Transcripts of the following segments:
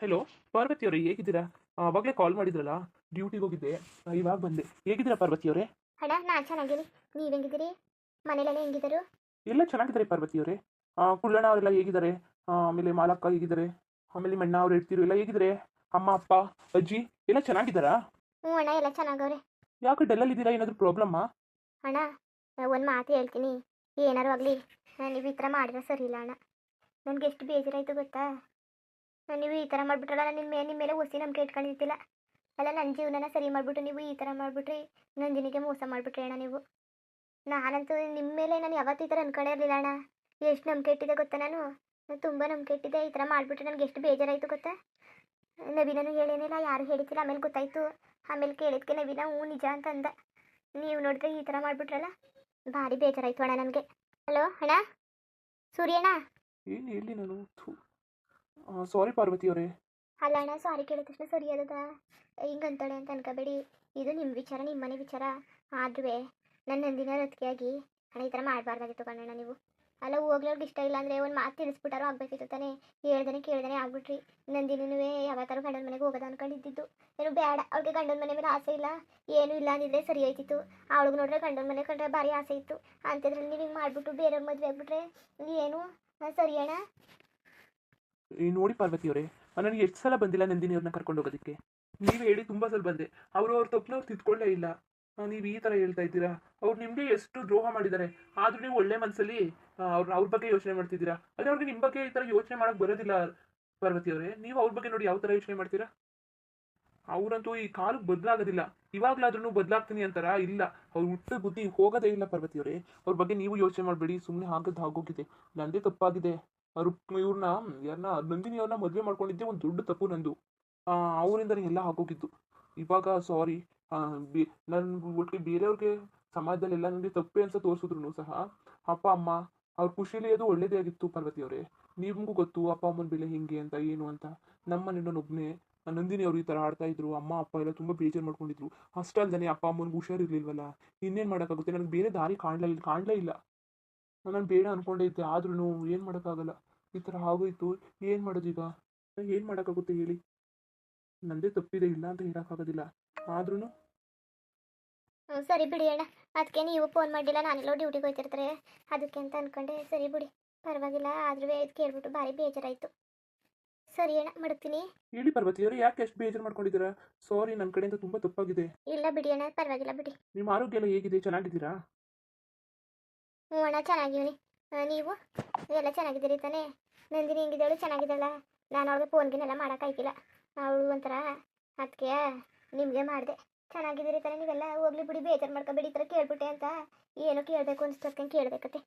Hello Parvati ಅವರೇ ಹೇಗಿದ್ದೀರಾ? ಆವಾಗಲೇ ಕಾಲ್ ಮಾಡಿದ್ರಲ್ಲ ಡ್ಯೂಟಿಗೆ ಹೋಗಿದ್ದೆ. ಇವಾಗ ಬಂದೆ. ಹೇಗಿದ್ದೀರಾ ಪಾರ್ವತಿ ಅವರೇ? ಅಣ್ಣ ನಾನು ಚೆನ್ನಾಗಿರಿ ನೀವು ಹೆಂಗಿದ್ದೀರಿ? ಮನೇಲೆಲ್ಲ ಹೆಂಗಿದ್ದರು? ಎಲ್ಲ ಚೆನ್ನಾಗಿದ್ದಾರೆ ಪಾರ್ವತಿ ಅವರೇ. ಕುಳ್ಳಣ್ಣ ಅವರೆಲ್ಲ ಹೇಗಿದ್ದಾರೆ? ಆಮೇಲೆ ಮಾಲಕ್ಕ ಹೇಗಿದ್ದಾರೆ? ಆಮೇಲೆ ಮಣ್ಣ ಅವ್ರು ಇರ್ತಿರು ಎಲ್ಲ ಹೇಗಿದ್ದಾರೆ? ಅಮ್ಮ ಅಪ್ಪ ಅಜ್ಜಿ ಎಲ್ಲ ಚೆನ್ನಾಗಿದ್ದಾರಾ? ಹ್ಞೂ ಅಣ್ಣ ಎಲ್ಲ ಚೆನ್ನಾಗವ್ರೆ. ಯಾಕೆ ಡಲ್ಲಲ್ಲಿ ಇದ್ದೀರಾ? ಏನಾದರೂ ಪ್ರಾಬ್ಲಮ್ಮಾ ಅಣ್ಣ ಒಂದು ಮಾತು ಹೇಳ್ತೀನಿ. ಏನಾರು ಆಗಲಿ ನೀವು ಈ ಥರ ಮಾಡಿದ್ರೆ ಸರಿ ಇಲ್ಲ ಅಣ್ಣ. ನನಗೆ ಎಷ್ಟು ಬೇಜಾರಾಯಿತು ಗೊತ್ತಾ? ನೀವು ಈ ಥರ ಮಾಡಿಬಿಟ್ರಲ್ಲ, ನಾನು ನಿಮ್ಮ ನಿಮ್ಮ ಮೇಲೆ ಹೊಸಿ ನಂಬಿಕೆ ಇಟ್ಕೊಂಡಿರ್ತಿಲ್ಲ ಅಲ್ಲ ನನ್ನ ಜೀವನನ ಸರಿ ಮಾಡಿಬಿಟ್ಟು ನೀವು ಈ ಥರ ಮಾಡಿಬಿಟ್ರಿ ನಂದಿನಿಗೆ ಮೋಸ ಮಾಡಿಬಿಟ್ರಿ ಅಣ್ಣ ನೀವು. ನಾನಂತೂ ನಿಮ್ಮ ಮೇಲೆ ನಾನು ಯಾವತ್ತೂ ಈ ಥರ ಅನ್ಕೊಂಡೇ ಇರಲಿಲ್ಲ ಅಣ್ಣ. ಎಷ್ಟು ನಂಬಿಕೆ ಇಟ್ಟಿದೆ ಗೊತ್ತಾ ನಾನು? ನಾನು ತುಂಬ ನಂಬಿಕೆ ಇಟ್ಟಿದ್ದೆ, ಈ ಥರ ಮಾಡಿಬಿಟ್ರೆ ನನಗೆ ಎಷ್ಟು ಬೇಜಾರಾಯಿತು ಗೊತ್ತಾ? ನವೀನನು ಹೇಳೇನಿಲ್ಲ ಯಾರು ಹೇಳಿದ್ದಿಲ್ಲ ಆಮೇಲೆ ಗೊತ್ತಾಯಿತು. ಆಮೇಲೆ ಕೇಳಿದ್ಕೆ ನವೀನ, ಹ್ಞೂ ನಿಜ ಅಂತ ಅಂದ. ನೀವು ನೋಡಿದ್ರೆ ಈ ಥರ ಮಾಡಿಬಿಟ್ರಲ್ಲ? ಭಾರಿ ಬೇಜಾರಾಯಿತು ಅಣ್ಣ ನನಗೆ. ಹಲೋ ಅಣ್ಣ? ಸೂರ್ಯಣ್ಣ ಏನು ಹೇಳಿ ನಾನು? ಸಾರಿ ಪಾರ್ವತಿ ಅವರೇ ಅಲ್ಲ ಅಣ್ಣ ಸಾರಿ ಕೇಳಿದ ತಕ್ಷಣ ಸರಿ ಅದ ಹಿಂಗಂತಾಳೆ ಅಂತ ಅನ್ಕೋಬೇಡಿ. ಇದು ನಿಮ್ಮ ವಿಚಾರ ನಿಮ್ಮ ಮನೆ ವಿಚಾರ. ಆದ್ರೂ ನನ್ನ ನಂದಿನ ರತಿಯಾಗಿ ಅಣ್ಣ ಈ ಥರ ಮಾಡಬಾರ್ದಾಗಿತ್ತು ಕಣ್ಣಣ್ಣ ನೀವು. ಅಲ್ಲ ಹೋಗ್ಲವ್ರಿಗೆ ಇಷ್ಟ ಇಲ್ಲ ಅಂದರೆ ಒಂದು ಮಾತು ತಿಳಿಸ್ಬಿಟ್ಟಾರು ಆಗಬೇಕಿತ್ತು ತಾನೇ. ಹೇಳ್ದಾನೆ ಕೇಳ್ದಾನೆ ಆಗ್ಬಿಟ್ರಿ. ನಂದಿನೂ ಯಾವತ್ತಾರು ಗಂಡನ ಮನೆಗೆ ಹೋಗೋದು ಅನ್ಕೊಂಡಿದ್ದು ಏನು ಬೇಡ ಅವ್ರಿಗೆ ಗಂಡನ ಮನೆ ಮೇಲೆ ಆಸೆ ಇಲ್ಲ. ಏನು ಇಲ್ಲ ಅಂದಿದ್ರೆ ಸರಿ ಆಯ್ತಿತ್ತು ಅವಳಿಗೆ ನೋಡ್ರೆ ಗಂಡನ ಮನೆ ಕಂಡ್ರೆ ಭಾರಿ ಆಸೆ ಇತ್ತು. ಅಂಥದ್ರಲ್ಲಿ ನೀವು ಹಿಂಗೆ ಮಾಡಿಬಿಟ್ಟು ಬೇರೆಯವ್ರ ಮದುವೆ ಆಗ್ಬಿಟ್ರೆ ಏನು ಸರಿ ಅಣ್ಣ. ನೋಡಿ ಪಾರ್ವತಿ ಅವರೇ ನನಗೆ ಎಷ್ಟು ಸಲ ಬಂದಿಲ್ಲ ನಂದಿನಿ ಅವ್ರನ್ನ ಕರ್ಕೊಂಡು ಹೋಗೋದಕ್ಕೆ. ನೀವು ಹೇಳಿ ತುಂಬ ಸಲ ಬಂದೆ. ಅವರು ಅವ್ರ ತಪ್ಪನವ್ರು ತಿದ್ಕೊಳ್ಳೇ ಇಲ್ಲ. ನೀವು ಈ ಥರ ಹೇಳ್ತಾ ಇದ್ದೀರಾ? ಅವ್ರು ನಿಮಗೆ ಎಷ್ಟು ದ್ರೋಹ ಮಾಡಿದ್ದಾರೆ ಆದರೂ ನೀವು ಒಳ್ಳೆ ಮನಸ್ಸಲ್ಲಿ ಅವ್ರ ಅವ್ರ ಬಗ್ಗೆ ಯೋಚನೆ ಮಾಡ್ತಿದ್ದೀರಾ? ಅದೇ ಅವ್ರಿಗೆ ನಿಮ್ಮ ಬಗ್ಗೆ ಈ ಥರ ಯೋಚನೆ ಮಾಡೋಕ್ಕೆ ಬರೋದಿಲ್ಲ, ಪಾರ್ವತಿ ಅವರೇ. ನೀವು ಅವ್ರ ಬಗ್ಗೆ ನೋಡಿ ಯಾವ ಥರ ಯೋಚನೆ ಮಾಡ್ತೀರಾ? ಅವರಂತೂ ಈ ಕಾಲಕ್ಕೆ ಬದಲಾಗೋದಿಲ್ಲ. ಇವಾಗಲಾದ್ರೂ ಬದಲಾಗ್ತೀನಿ ಅಂತಾರ? ಇಲ್ಲ. ಅವ್ರು ಹುಟ್ಟ ಬುದ್ಧಿ ಹೋಗೋದೇ ಇಲ್ಲ ಪಾರ್ವತಿ ಅವರೇ. ಅವ್ರ ಬಗ್ಗೆ ನೀವು ಯೋಚನೆ ಮಾಡಬೇಡಿ. ಸುಮ್ಮನೆ ಆಗದ್ದು ಆಗೋಗಿದೆ ನಂದೇ ತಪ್ಪಾಗಿದೆ. ಅವ್ರು ಇವ್ರನ್ನ ಯಾರನ್ನ ನಂದಿನಿ ಅವ್ರನ್ನ ಮದುವೆ ಮಾಡ್ಕೊಂಡಿದ್ದೆ ಒಂದು ದೊಡ್ಡ ತಪ್ಪು ನಂದು. ಅವರಿಂದ ಎಲ್ಲ ಹಾಕೋಗಿದ್ದು ಇವಾಗ ಸಾರಿ ನನ್ನ ಒಟ್ಟಿಗೆ ಬೇರೆಯವ್ರಿಗೆ ಸಮಾಜದಲ್ಲೆಲ್ಲ ನನಗೆ ತಪ್ಪೇ ಅಂತ ತೋರಿಸಿದ್ರು ಸಹ, ಅಪ್ಪ, ಅಮ್ಮ, ಅವ್ರ ಖುಷಿಲಿ ಅದು ಒಳ್ಳೇದೇ ಆಗಿತ್ತು ಪಾರ್ವತಿ ಅವರೇ ನಿಮಗೂ ಗೊತ್ತು ಅಪ್ಪ, ಅಮ್ಮನ ಬೆಲೆ ಹಿಂಗೆ ಅಂತ, ಏನು ಅಂತ. ನಮ್ಮ ನಿನ್ನೊಬ್ಬನೇ ನಂದಿನಿ ಅವರು ಈ ಥರ ಆಡ್ತಾ ಇದ್ರು. ಅಮ್ಮ, ಅಪ್ಪ ಎಲ್ಲ ತುಂಬ ಬೇಜಾರು ಮಾಡ್ಕೊಂಡಿದ್ರು. ಅಷ್ಟಲ್ದೇ ಅಪ್ಪ, ಅಮ್ಮನಿಗೆ ಹುಷಾರಿರ್ಲಿಲ್ವಲ್ಲ ಇನ್ನೇನು ಮಾಡೋಕ್ಕಾಗುತ್ತೆ? ನನಗೆ ಬೇರೆ ದಾರಿ ಕಾಣಲೇ ಇಲ್ಲ ಕಾಣಲೇ ಇಲ್ಲ. ನಾನು ಬೇಡ ಅನ್ಕೊಂಡೇ ಇದ್ದೆ ಆದ್ರೂ ಏನು ಮಾಡೋಕ್ಕಾಗಲ್ಲ. ಈ ಥರ ಆಗೋಯ್ತು ಏನು ಮಾಡೋದು ಈಗ ಏನು ಮಾಡೋಕ್ಕಾಗುತ್ತೆ ಹೇಳಿ? ನಂದೇ ತಪ್ಪಿದೆ ಇಲ್ಲ ಅಂತ ಹೇಳೋಕ್ಕಾಗೋದಿಲ್ಲ. ಆದ್ರೂ ಸರಿ ಬಿಡಿ ಅಣ್ಣ. ಅದಕ್ಕೆ ನೀವು ಫೋನ್ ಮಾಡಿಲ್ಲ ನಾನೆಲ್ಲೋ ಡ್ಯೂಟಿಗೆ ಹೋಗ್ತಿರ್ತಾರೆ. ಅದಕ್ಕೆ ಅಂತ ಅನ್ಕೊಂಡೆ ಸರಿ ಬಿಡಿ. ಪರವಾಗಿಲ್ಲ ಆದ್ರೂ ಇದು ಕೇಳ್ಬಿಟ್ಟು ಭಾರಿ ಬೇಜಾರಾಯಿತು. ಸರಿ ಅಣ್ಣ ಮಾಡ್ತೀನಿ ಹೇಳಿ ಪಾರ್ವತಿ ಅವರು ಯಾಕೆ ಎಷ್ಟು ಬೇಜಾರು ಮಾಡ್ಕೊಂಡಿದ್ದೀರಾ? ಸಾರಿ ನನ್ನ ಕಡೆಯಿಂದ ತುಂಬಾ ತಪ್ಪಾಗಿದೆ. ಇಲ್ಲ ಬಿಡಿ ಅಣ್ಣ ಪರವಾಗಿಲ್ಲ ಬಿಡಿ. ನಿಮ್ಮ ಆರೋಗ್ಯ ಎಲ್ಲ ಹೇಗಿದೆ? ಚೆನ್ನಾಗಿದ್ದೀರಾ? ಹ್ಞೂ ಅಣ್ಣ ಚೆನ್ನಾಗಿವ್ನಿ ನೀವು? ಎಲ್ಲ ಚೆನ್ನಾಗಿದ್ದೀರಿ ತಾನೇ? ನಂದಿನಿ ಹೆಂಗಿದ್ದಾಳು? ಚೆನ್ನಾಗಿದ್ದಾಳ? ನಾನು ಅವಳಿಗೆ ಫೋನ್ಗಿನೆಲ್ಲ ಮಾಡೋಕ್ಕಾಯ್ತಿಲ್ಲ ಅವಳು ಒಂಥರ ಅದಕ್ಕೆ ನಿಮಗೆ ಮಾಡಿದೆ. ಚೆನ್ನಾಗಿದ್ದೀರಿ ತಾನೇ ನೀವೆಲ್ಲ? ಹೋಗ್ಲಿ ಬಿಡಿ, ಬೇಜಾರು ಮಾಡ್ಕೊಬೇಡಿ, ಈ ಥರ ಕೇಳ್ಬಿಟ್ಟೆ ಅಂತ ಏನೋ ಕೇಳಬೇಕು ಅನ್ಸ್ತಕ್ಕೆ ಕೇಳಬೇಕತ್ತೆ.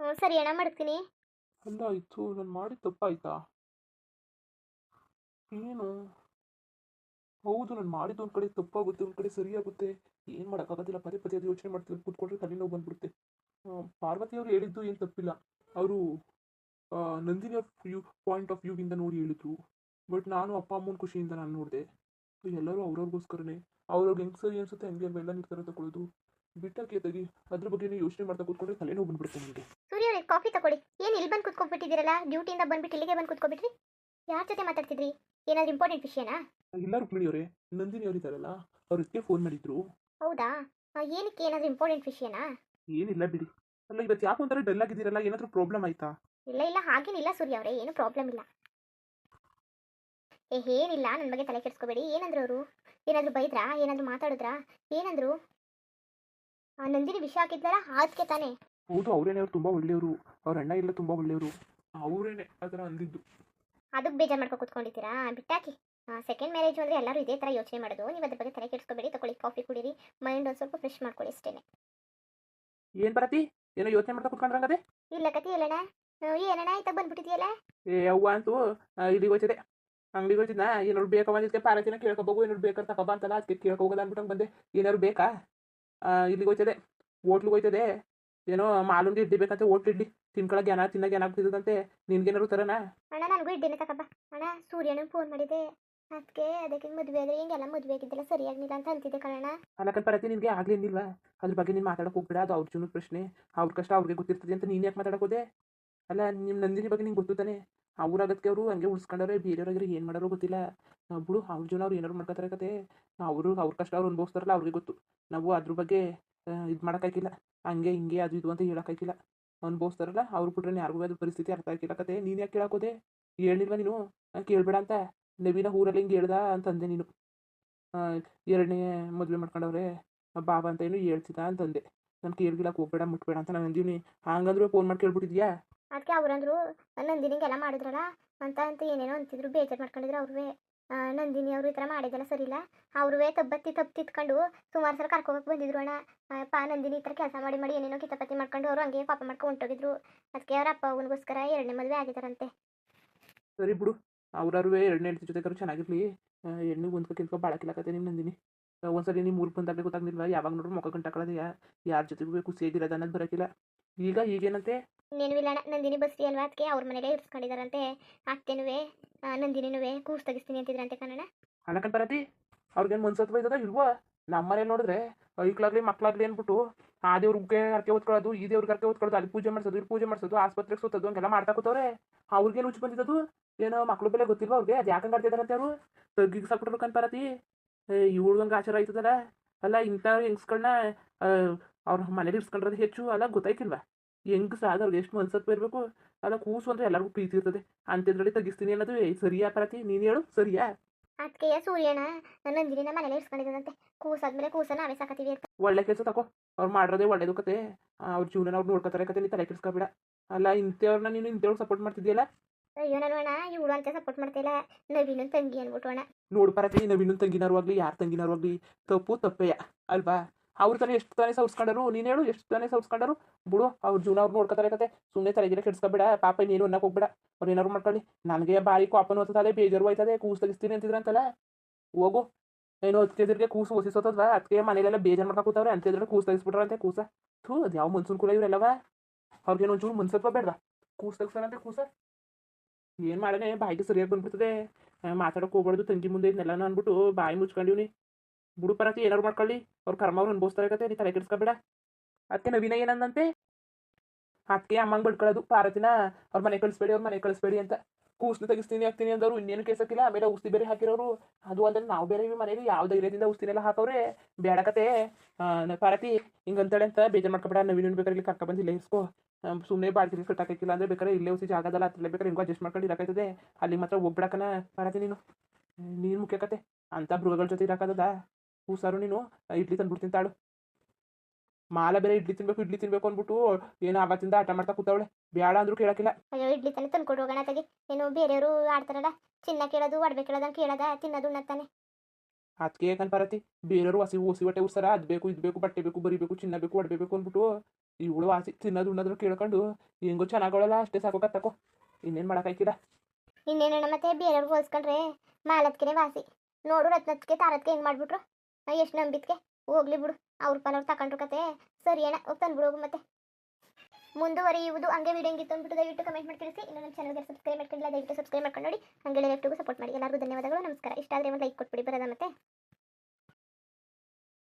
ಹ್ಞೂ ಸರಿ ಅಣ್ಣ, ಮಾಡ್ತೀನಿ. ಅಲ್ಲ ನಾನು ಮಾಡಿ ತಪ್ಪಾಯ್ತಾ? ಏನು? ಹೌದು, ನಾನು ಮಾಡಿದ್ದು ಒಂದು ಕಡೆ ತಪ್ಪಾಗುತ್ತೆ, ಒಂದು ಕಡೆ ಸರಿಯಾಗುತ್ತೆ. ಏನು ಮಾಡೋಕ್ಕಾಗೋದಿಲ್ಲ, ಪದೇ ಪದೇ ಅದು ಯೋಚನೆ ಮಾಡ್ತಿದ್ರೆ ಕೂತ್ಕೊಂಡ್ರೆ ತಲೆನೋವು ಬಂದ್ಬಿಡುತ್ತೆ. ಆ, ಪಾರ್ವತಿ ಅವರು ಹೇಳಿದ್ದು ಏನು ತಪ್ಪಿಲ್ಲ. ಅವರು ನಂದಿನಿಯ ವ್ಯೂ ಪಾಯಿಂಟ್ ಆಫ್ ವ್ಯೂವಿಂದ ನೋಡಿ ಹೇಳಿದ್ರು. ಬಟ್ ನಾನು ಅಪ್ಪ ಅಮ್ಮನ ಖುಷಿಯಿಂದ ನಾನು ನೋಡಿದೆ. ಎಲ್ಲರೂ ಅವ್ರವ್ರಿಗೋಸ್ಕರನೇ. ಅವ್ರವ್ರಿಗೆ ಹೆಂಗೆ ಸರಿ ಅನ್ಸುತ್ತೆ ಹಂಗೆ ಅವೆಲ್ಲ ನಿರ್ಧಾರ ತಗೊಳ್ಳೋದು. ಬಿಟ್ಟಕ್ಕೆ ತೆಗಿ ಅದ್ರ ಬಗ್ಗೆ ನೀವು ಯೋಚನೆ ಮಾಡ್ತಾ ಕೂತ್ಕೊಂಡ್ರೆ ತಲೆನೋವು ಬಂದ್ಬಿಡುತ್ತೆ ನನಗೆ ಸೂರ್ಯ ಅವ್ರಿಗೆ ಕಾಫಿ ತಗೊಳ್ಳಿ. ಏನು ಇಲ್ಲಿ ಬಂದು ಕುತ್ಕೊಂಡ್ಬಿಟ್ಟಿದ್ದೀರಲ್ಲ? ಡ್ಯೂಟಿಯಿಂದ ಬಂದ್ಬಿಟ್ಟು ಇಲ್ಲಿಗೆ ಬಂದು ಕುತ್ಕೊಬಿಟ್ರಿ ಯಾರ ಜೊತೆ ಮಾತಾಡ್ತಿದ್ರಿ? ಏನಾದ್ರು ಇಂಪಾರ್ಟೆಂಟ್ ವಿಷಯನಾ? ಇಲ್ಲ ರುಕ್ಮಿಣಿ ಅವರೇ ನಂದಿನಿ ಅವ್ರು ಇದ್ದಾರಲ್ಲ ಅವ್ರ ಫೋನ್ ಮಾಡಿದ್ರು. ಹೌದಾ? ಏನಕ್ಕೆ ಏನಾದ್ರು ಇಂಪಾರ್ಟೆಂಟ್ ವಿಷಯನಾ? ಏನಿಲ್ಲ ಬಿಡಿ. ಅಲ್ಲ ಇವತ್ತು ಯಾಕೆ ಒಂಥರ ಡಲ್ ಆಗಿದ್ದೀರಲ್ಲ ಏನಾದರೂ ಪ್ರಾಬ್ಲಮ್ ಆಯ್ತಾ? ಇಲ್ಲ ಇಲ್ಲ ಹಾಗೇನಿಲ್ಲ ಸೂರ್ಯ ಅವರೇ ಏನು ಪ್ರಾಬ್ಲಮ್ ಇಲ್ಲ. ಏ ಏನಿಲ್ಲ ನನ್ನ ಬಗ್ಗೆ ತಲೆ ಕೆಡಿಸ್ಕೋಬೇಡಿ. ಏನಂದ್ರು ಅವರು? ಏನಾದ್ರು ಬೈದ್ರಾ? ಏನಾದ್ರು ಮಾತಾಡಿದ್ರಾ? ಏನಂದ್ರು? ನಂದಿನಿ ವಿಷಯ ಹಾಕಿದ್ನಲ್ಲ ಅದಕ್ಕೆ ತಾನೇ. ಹೌದು ಅವರೇನೆ ಅವ್ರು ತುಂಬ ಒಳ್ಳೆಯವರು. ಅವ್ರ ಅಣ್ಣ ಎಲ್ಲ ತುಂಬಾ ಒಳ್ಳೆಯವರು. ಅವರೇನೆ ಅದರ ಅಂದಿದ್ದು. ಅದಕ್ಕೆ ಬೇಜಾರು ಮಾಡ್ಕೊ ಕೂತ್ಕೊಂಡಿದ್ದೀರಾ? ಬಿಟ್ಟಾಕಿ. ಸೆಕೆಂಡ್ ಮ್ಯಾರೇಜ್ ಅಂದರೆ ಎಲ್ಲರೂ ಇದೇ ತರ ಯೋಚನೆ ಮಾಡೋದು. ನೀವು ಅದ್ರ ಬಗ್ಗೆ ತಲೆ ಕೆಡಿಸ್ಕೋಬೇಡಿ ತಗೊಳ್ಳಿ ಕಾಫಿ ಕುಡೀರಿ. ಮೈಂಡ್ ಒಂದು ಸ್ವಲ್ಪ ಫ್ರೆಶ್ ಮಾಡ್ಕೊಳ್ಳಿ ಅಷ್ಟೇ ಏನು ಬರತಿ? ಏನೋ ಯೋಚನೆ ಮಾಡ್ತಾ ಕುತ್ಕೊಂಡ್ರಂಗದೆ? ಇಲ್ಲ ಕತಿ ಇಲ್ಲಣ್ಣ ಏನಣ್ಣ ಆಯ್ತಾ ಬಂದ್ಬಿಟ್ಟಿದ್ಯಲ್ಲ? ಏ ಅವ್ವ ಅಂತೂ ಆ, ಇಲ್ಲಿಗೆ ಹೋಯ್ತದೆ ಅಂಗಡಿಗೆ ಹೋಯ್ತಿದ್ನ? ಏನಾದ್ರು ಬೇಕಾ ಬಂದಿದ್ಕೆ ಪಾರತಿನ ಕೇಳ್ಕೊಬೋಗು ಏನಾದ್ರು ಬೇಕಾದ್ರೆ ತಗೊಬ ಅಂತಲ್ಲ ಅದಕ್ಕೆ ಕೇಳ್ಕೊ ಹೋಗೋದ ಅಂದ್ಬಿಟ್ಟು ಬಂದೆ. ಏನಾದ್ರು ಬೇಕಾ? ಇಲ್ಲಿಗೆ ಹೋಯ್ತದೆ ಹೋಟ್ಲಿಗೆ ಹೋಯ್ತದೆ ಏನೋ ಮಾಲುಂದಿ ಇಡ್ಲಿ ಬೇಕಂತ ಓಟ್ ಇಡ್ಲಿ. ತಿನ್ಕೊಳಕ್ಕೆ ಏನ ತಿನ್ನಕ್ಕೆ ನಿನ್ಗೆ ನಿನ್ಗೇನಾದ್ರು ತರನಾ? ಅಣ್ಣ ನನಗೂ ಇಡ್ಡಿನ ತಕಪ್ಪ ಅಣ್ಣ ಸೂರ್ಯನ ಫೋನ್ ಮಾಡಿದೆ ಅದಕ್ಕೆ ಅದಕ್ಕೆ ಮದುವೆ ಆದ್ರೆ ಹಿಂಗೆಲ್ಲ ಮದುವೆ ಆಗಿದ್ದೆಲ್ಲ ಸರಿಯಾಗಿಲ್ಲ ಅಂತ ಅಂತಿದ್ದೆ ಕಣಣ್ಣ. ಅಲ್ಲಕನ್ ಪರತಿ, ನಿನಗೆ ಆಗ್ಲೇನಿಲ್ವಾ ಅದ್ರ ಬಗ್ಗೆ ನೀನು ಮಾತಾಡಕ್ಕೆ ಹೋಗ್ಬೇಡ, ಅದು ಅವ್ರ ಜೀವನದ ಪ್ರಶ್ನೆ. ಅವ್ರ ಕಷ್ಟ ಅವ್ರಿಗೆ ಗೊತ್ತಿರ್ತದೆ ಅಂತ ನೀನು ಯಾಕೆ ಮಾತಾಡಕ್ಕೆ ಹೋದೆ? ಅಲ್ಲ ನಿಮ್ಮ ನಂದಿನಿ ಬಗ್ಗೆ ನಿಂಗೆ ಗೊತ್ತು ತಾನೆ? ಅವ್ರಾಗದಕ್ಕೆ ಅವರು ಹಂಗೆ ಉಳಿಸ್ಕೊಂಡವ್ರೆ ಬೇರೆಯವ್ರಿಗೆ ಏನು ಮಾಡೋರು ಗೊತ್ತಿಲ್ಲ. ಬಿಡು, ಅವ್ರ ಜೀವನ ಅವ್ರು ಏನಾರು ಮಾಡ್ಕೊತಾರೆ ಕತೆ. ಅವರು, ಅವ್ರ ಕಷ್ಟ ಅವ್ರು ಅನುಭವಿಸ್ತಾರಲ್ಲ ಅವ್ರಿಗೆ ಗೊತ್ತು. ನಾವು ಅದ್ರ ಬಗ್ಗೆ ಇದು ಮಾಡೋಕ್ಕಾಗಿಲ್ಲ ಹಂಗೆ ಹಿಂಗೆ ಅದು ಇದು ಅಂತ ಹೇಳೋಕ್ಕಾಗಿಲ್ಲ ಅನುಭವಿಸ್ತಾರಲ್ಲ, ಅವ್ರು ಬಿಟ್ರೆ ಯಾರಿಗೂ ಅದು ಪರಿಸ್ಥಿತಿ ಅರ್ಥ ಆಗಿಲ್ಲ ಕತೆ. ನೀನು ಯಾಕೆ ಕೇಳಾಕೋದೆ ಹೇಳಿಲ್ವ ನಾನು? ಕೇಳಬೇಡ ಅಂತ. ನವೀನ ಊರಲ್ಲಿ ಹಿಂಗೆ ಹೇಳ್ದ ಅಂತಂದೆ ನೀನು. ಎರಡನೇ ಮದುವೆ ಮಾಡ್ಕೊಂಡವ್ರೆ ಬಾಬಾ ಅಂತ ಏನು ಹೇಳ್ತಿದ್ದ ಅಂತಂದೆ. ನಾನು ಕೇಳ್ಗಿಲ್ಲಕ್ಕೆ ಹೋಗ್ಬೇಡ ಮುಟ್ಬೇಡ ಅಂತ ನಾನು ಅಂದೀನಿ ಹಂಗಂದ್ರೆ ಫೋನ್ ಮಾಡಿ ಕೇಳ್ಬಿಟ್ಟಿದ್ಯಾ? ಅದಕ್ಕೆ ಅವ್ರಂದ್ರು ನಂದಿನಿಗೆಲ್ಲ ಮಾಡಿದ್ರಲ್ಲ ಅಂತ ಅಂತ ಏನೇನೋ ಅಂತಿದ್ರು ಬೇಜಾರು ಮಾಡ್ಕೊಂಡಿದ್ರು ಅವ್ರವೇ. ನಂದಿನಿ ಅವರು ಈ ಥರ ಮಾಡಿದ್ದೆಲ್ಲ ಸರಿ ಇಲ್ಲ ಅವ್ರುವೆ ತಬ್ಬತ್ತಿ ತಪ್ಪು ತಿತ್ಕೊಂಡು ಸುಮಾರು ಸಲ ಕರ್ಕೋಬೇಕು ಬಂದಿದ್ರು ಅಣ್ಣ. ಅಪ್ಪ ಪಾ ನಂದಿನಿ ಈ ಥರ ಕೆಲಸ ಮಾಡಿ ಮಾಡಿ ಏನೇನೋ ಕಿತಾಪತಿ ಮಾಡ್ಕೊಂಡು ಅವರು ಹಂಗೆ ಪಾಪ ಮಾಡ್ಕೊಂಡು ಹೊಂಟೋಗಿದ್ರು. ಅದಕ್ಕೆ ಅವ್ರ ಅಪ್ಪ ಅವನಿಗೋಸ್ಕರ ಎರಡನೇ ಮದುವೆ ಆಗಿದ್ದಾರಂತೆ ಸರಿ ಬಿಡು. ಅವ್ರವ್ರು ಎರಡನೇ ಹೆಂಡತಿ ಜೊತೆಗಾರು ಚೆನ್ನಾಗಿರ್ಲಿ. ಹೆಣ್ಣು ಒಂದು ಕೆಲ್ಕ ಭಾಳ ಕತೆ ನಿಮ್ಮ ನಂದಿನಿ. ಒಂದ್ಸರಿ ನಿಮ್ಮ ಮೂರು ಬಂದಾಗಲೇ ಗೊತ್ತಾಗ್ಲಿಲ್ವಾ? ಯಾವಾಗ ನೋಡ್ರು ಮುಖ ಗಂಟಾಕೊಳ್ಳೋದೆಯಾ ಯಾರ ಜೊತೆಗೂ ಖುಷಿಯಾಗಿರೋದು ಅನ್ನೋದು ಬರೋಕಿಲ್ಲ. ಈಗ ಈಗೇನಂತೆ? ಅಣ್ಣ ನಂದಿನಿ ಬಸ್ತಿ ಅಲ್ವಾ? ಅದಕ್ಕೆ ಅವ್ರ ಮನೆಗೆ ಇರ್ಸ್ಕೊಂಡಿದಾರಂತೆ. ಅತ್ತೆನುವೆ ನಂದಿನಿನುವೆ ಕೂಸ್ ತೆಗಿಸ್ತೀನಿ ಅಂತಿದ್ರಂತೆ ಕನ್ನಡ ಅನಕನ್ ಬರತಿ ಅವ್ರಿಗೇನು ಮನ್ಸತ್ವ ಇದ್ದದ ಇಲ್ವಾ? ನಮ್ಮ ಮನೇಲಿ ನೋಡಿದ್ರೆ ಐಕ್ಲಾಗ್ಲಿ ಮಕ್ಳಾಗ್ಲಿ ಅಂದ್ಬಿಟ್ಟು ಆ ದೇವ್ರಿಗೆ ಅರ್ಕೆ ಓದ್ಕೊಳ್ಳೋದು ಈ ದೇವ್ರಿಗೆ ಅರ್ಕೆ ಓದ್ಕೊಳ್ಳೋದು ಅಲ್ಲಿ ಪೂಜೆ ಮಾಡಿಸೋದು ಇಲ್ಲಿ ಪೂಜೆ ಮಾಡಿಸೋದು, ಆಸ್ಪತ್ರೆಗೆ ಸುತ್ತೋದು ಹಂಗೆಲ್ಲ ಮಾಡ್ತಾ ಕೂತವ್ರೆ. ಅವ್ರಿಗೇನು ಹುಚ್ಚು ಬಂದಿದ್ದು ಏನೋ ಮಕ್ಳು ಬೆಲೆ ಗೊತ್ತಿಲ್ವಾ ಅವ್ರಿಗೆ? ಅದು ಯಾಕಂಗೆ ಆಡ್ತಿದಾರಂತೆ ಅವರು? ತಗ್ಗಿಗೆ ಸಾಕ್ಬಿಟ್ರು ಕನ್ಪಾರತಿ ಹಂಗೆ ಆಚಾರ ಆಯ್ತದಲ್ಲ? ಅಲ್ಲ, ಇಂಥ ಹೆಂಗ್ಸ್ಗಳನ್ನ ಅವ್ರ ಮನೇಲಿ ಇರ್ಸ್ಕೊಂಡ್ರದ್ದು ಹೆಚ್ಚು, ಅಲ್ಲ ಗೊತ್ತಾಯ್ತಿಲ್ವಾ ಹೆಂಗ್ ಅವ್ರಿಗೆ ಎಷ್ಟು ಮನ್ಸತ್ವ ಇರಬೇಕು? ಅಲ್ಲ ಕೂಸು ಅಂದ್ರೆ ಎಲ್ಲರಿಗೂ ಪ್ರೀತಿ ಇರ್ತದೆ. ಅಂಥದ್ರಲ್ಲಿ ತಗ್ಗಿಸ್ತೀನಿ ಅನ್ನೋದು. ಸರಿಯಾ ಪರತಿ ನೀನು ಹೇಳು, ಸರಿಯಾ? ಅದಕ್ಕೆ ಸೂರ್ಯಣ್ಣ ನಂದಿನಿನ ಮನೇಲೇ ಇರಿಸ್ಕೊಂಡಿದ್ದಾರಂತೆ ಕೂಸಾದ್ಮೇಲೆ ಕೂಸ ನಾವೇ ಸಾಕತ್ತೀವಿ ಅಂತ. ಒಳ್ಳೆ ಕೆಲಸ ತಕೋ. ಅವ್ರು ಮಾಡಿರೋದೇ ಒಳ್ಳೇದು ಕತೆ ಅವ್ರ ಜೀವನ ಅವ್ರು ನೋಡ್ಕೊತಾರೆ ಕತೆ ನೀ ತಲೆ ಕೆಡಿಸ್ಕೊಬೇಡ. ಅಲ್ಲ ಇಂಥವ್ರನ್ನ ನೀನು ಇಂಥವ್ರು ಸಪೋರ್ಟ್ ಮಾಡ್ತಿದ್ಯಲ್ಲ? ಅಯ್ಯೋ ನಾನು ಅಣ್ಣ ಇವಳು ಅಂತ ಸಪೋರ್ಟ್ ಮಾಡ್ತಿಲ್ಲ ನವೀನ ತಂಗಿ ಅನ್ಬಿಟ್ಟು ಅಣ್ಣ ನೋಡ್ಬಾರತಿ ನವೀನ ನವೀನು ತಂಗಿನಾರು ಆಗ್ಲಿ ಯಾರು ತಂಗಿನಾರು ಆಗ್ಲಿ ತಪ್ಪು ತಪ್ಪೆಯ ಅಲ್ವಾ? ಅವ್ರು ತಾನೇ ಎಷ್ಟು ತಾನೇ ಸೌಸ್ಕೊಂಡರು ನೀನು ಹೇಳು, ಎಷ್ಟು ತಾನೇ ಸೌಸ್ಕೊಂಡರು ಬಿಡು, ಅವ್ರ ಜೀವನ ಅವ್ರು ನೋಡ್ಕೊತಾರೆ ಕತೆ. ಸುಮ್ಮನೆ ತಲೆಗಿರ ಕೆಡ್ಸ್ಕೊಬೇಡ, ಪಾಪ ನೀನು ಅನ್ನಕ್ಕೆ ಹೋಗ್ಬೇಡ. ಅವ್ರು ಏನಾರು ಮಾಡ್ಕೊಳ್ಳಿ. ನನಗೆ ಬಾರಿ ಕಾಪನ್ ಓದ್ತದೆ ಬೇಜಾರು ಹೋಯ್ತದೆ, ಕೂಸು ತೆಗಿಸ್ತೀನಿ ಅಂತಿದ್ರಂತಲ್ಲ? ಹೋಗು. ಏನು ಹತ್ತಿದ್ರಿಗೆ ಕೂಸು ಓದಿಸೋತದ್ವಾ ಅದಕ್ಕೆ ಮನೇಲೆಲ್ಲ ಬೇಜಾರು ಮಾಡ್ಕೊ ಕೂತವ್ರೆ ಅಂತಿದ್ರೆ ಕೂಸು ತೆಗಿಸ್ಬಿಟ್ರಂತೆ ಕೂಸ. ಥೂ, ಅದು ಯಾವ ಮನ್ಸೂನ್ ಕೂಡ ಇವರೆಲ್ಲವ? ಅವ್ರಿಗೆ ಒಂಚೂರು ಮನ್ಸತ್ವ ಬೇಡವಾ? ಕೂಸು ತೆಗ್ಸಾನಂತೆ ಕೂಸ. ಏನು ಮಾಡೋಣ, ಬಾಯಿಗೆ ಸರಿಯಾಗಿ ಬಂದ್ಬಿಡ್ತದೆ. ಮಾತಾಡೋಕೆ ಹೋಗ್ಬಾರ್ದು, ತಂಗಿ ಮುಂದೆ ಇದನ್ನೆಲ್ಲ ಅಂದ್ಬಿಟ್ಟು ಬಾಯಿ ಮುಚ್ಕೊಂಡಿವ್ನಿ. ಬುಡು ಪರತಿ ಏನಾರು ಮಾಡ್ಕೊಳ್ಳಿ. ಅವ್ರ ಕರ್ಮ ಅವ್ರು ಕತೆ ನೀ ತಲೆ ಕೆಡಿಸ್ಕೊಬೇಡ. ಅದಕ್ಕೆ ನವೀನ ಏನಂದಂತೆ? ಅದಕ್ಕೆ ಅಮ್ಮಂಗೆ ಬಿಡ್ಕೊಳ್ಳೋದು. ಪಾರತಿನ ಅವ್ರ ಮನೆ ಕಳಿಸ್ಬೇಡಿ ಅವ್ರ ಮನೆ ಕಳಿಸ್ಬೇಡಿ ಅಂತ. ಕೂಸ್ಲು ತೆಗಿಸ್ತೀನಿ ಹಾಕ್ತೀನಿ ಅಂದವರು ಇನ್ನೇನು ಕೇಸಕ್ಕಿಲ್ಲ ಆಮೇಲೆ ಔಷಧಿ ಬೇರೆ ಹಾಕಿರೋರು. ಅದು ಅಲ್ಲದೆ ನಾವು ಬೇರೆ ಮನೇಲಿ ಯಾವ ಧೈರ್ಯದಿಂದ ಔಷಧಿನೆಲ್ಲ ಹಾಕವ್ರೆ? ಬೇಡ ಕತೆ. ಆ, ನ- ಪಾರತಿ ಹಿಂಗಂತಾಳೆ ಅಂತ ಬೇಜಾರು ಮಾಡ್ಕೊಬೇಡ. ನವೀನ ಬೇಕಾದ್ರೆ ಇಲ್ಲಿ ಕರ್ಕ ಬಂದು ಇಲ್ಲೇ ಇರಿಸ್ಕೋ. ಸುಮ್ಮನೆ ಬಾಳ್ತೀನಿ ಕಟ್ಟಾಕಿಲ್ಲ ಅಂದ್ರೆ ಬೇಕಾದ್ರೆ ಇಲ್ಲೇ ಉಸಿ ಜಾಗದಲ್ಲ ಹತ್ರ ಬೇಕಾದ್ರೆ ಹಿಂಗೂ ಅಡ್ಜಸ್ಟ್ ಮಾಡ್ಕೊಂಡು ಇರಕೈತದೆ ಅಲ್ಲಿ ಮಾತ್ರ ಹೋಗ್ಬಿಡಕನ ಪಾರತಿ ನೀನು. ನೀನು ಮುಖ್ಯ ಕತೆ. ಅಂತ ಮೃಗಗಳ ಜೊತೆ ಕೂಸಾರು ನೀನು? ಇಡ್ಲಿ ತಂದ್ಬಿಡ್ತೀನಿ ತಾಳು. ಮಾಲ ಬೇರೆ ಇಡ್ಲಿ ತಿನ್ಬೇಕು ಇಡ್ಲಿ ತಿನ್ಬೇಕು ಅಂದ್ಬಿಟ್ಟು ಏನು ಆವತ್ತಿಂದ ಆಟ ಮಾಡ್ತಾ ಕೂತಾವಳೆ. ಬೇಡ ಅಂದ್ರೂ ಕೇಳಕ್ಕಿಲ್ಲ. ಅಯ್ಯೋ ಇಡ್ಲಿ ತಾನೆ ತಂದ್ಕೊಡು ಹೋಗೋಣ ತಗಿ ಏನು ಬೇರೆಯವರು ಆಡ್ತಾರಲ್ಲ ಚಿನ್ನ ಕೇಳೋದು ಒಡ್ಬೇಕು ಕೇಳೋದು ಕೇಳದ ತಿನ್ನೋದು ಉಣ್ಣತ್ತಾನೆ ಅದಕ್ಕೆ ಯಾಕಂತ ಬರತಿ ಬೇರೆಯವರು ಹಸಿ ಓಸಿ ಹೊಟ್ಟೆ ಉಸರ ಅದು ಬೇಕು ಇದು ಬೇಕು ಬಟ್ಟೆ ಬೇಕು ಬರಿಬೇಕು ಚಿನ್ನ ಬೇಕು ಒಡ್ಬೇಕು ಅಂದ್ಬಿಟ್ಟು ಇವಳು ಆಸಿ ತಿನ್ನೋದು ಉಣ್ಣೋದ್ರು ಕೇಳ್ಕೊಂಡು ಹೆಂಗೋ ಚೆನ್ನಾಗೋಳಲ್ಲ ಅಷ್ಟೇ ಸಾಕು ಕತ್ತಕೋ ಇನ್ನೇನು ಮಾಡೋಕ್ಕಾಯ್ಕಿಲ್ಲ ಇನ್ನೇನಣ್ಣ ಮತ್ತೆ? ಬೇರೆಯವ್ರಿಗೆ ಹೋಲ್ಸ್ಕೊಂಡ್ರೆ ಮಾಲತ್ಕೆನೆ ವಾಸಿ. ನೋಡು ರತ್ನಕ್ಕೆ ತಾರತ್ಗೆ ಹೆಂಗ್ ಮಾಡ್ಬಿಟ್ರು. ಎಷ್ಟು ನಂಬಿದ್ಕೆ? ಹೋಗ್ಲಿ ಬಿಡು. ಅವ್ರ ಪಾಲವ್ರು ತಕೊಂಡ್ರು ಕತೆ. ಸರಿ ಅಣ್ಣ, ಹೋಗಿ ತಂದ್ಬಿಡು ಹೋಗು ಮತ್ತೆ. ಮುಂದುವರಿಯುವುದು ಹಂಗೆ ವಿಡಿಯೋ ಹೆಂಗಿತ್ತು ಅಂದ್ಬಿಟ್ಟು ದಯವಿಟ್ಟು ಕಮೆಂಟ್ ಮಾಡಿ ತಿಳಿಸಿ. ಇನ್ನು ನಮ್ಮ ಚಾನಲ್ಗೆ ಸಬ್ಸ್ಕ್ರೈಬ್ ಮಾಡ್ಕೊಂಡಿಲ್ಲ, ದಯವಿಟ್ಟು ಸಬ್ಸ್ಕ್ರೈಬ್ ಮಾಡ್ಕೊಂಡು ನೋಡಿ. ಹಂಗೆ ಲೆಫ್ಟಿಗೂ ಸಪೋರ್ಟ್ ಮಾಡಿ. ಎಲ್ಲರಿಗೂ ಧನ್ಯವಾದಗಳು. ನಮಸ್ಕಾರ. ಇಷ್ಟ ಆದರೆ ಒಂದು ಲೈಕ್ ಕೊಟ್ಬಿಡಿ. ಬರೋದ ಮತ್ತೆ?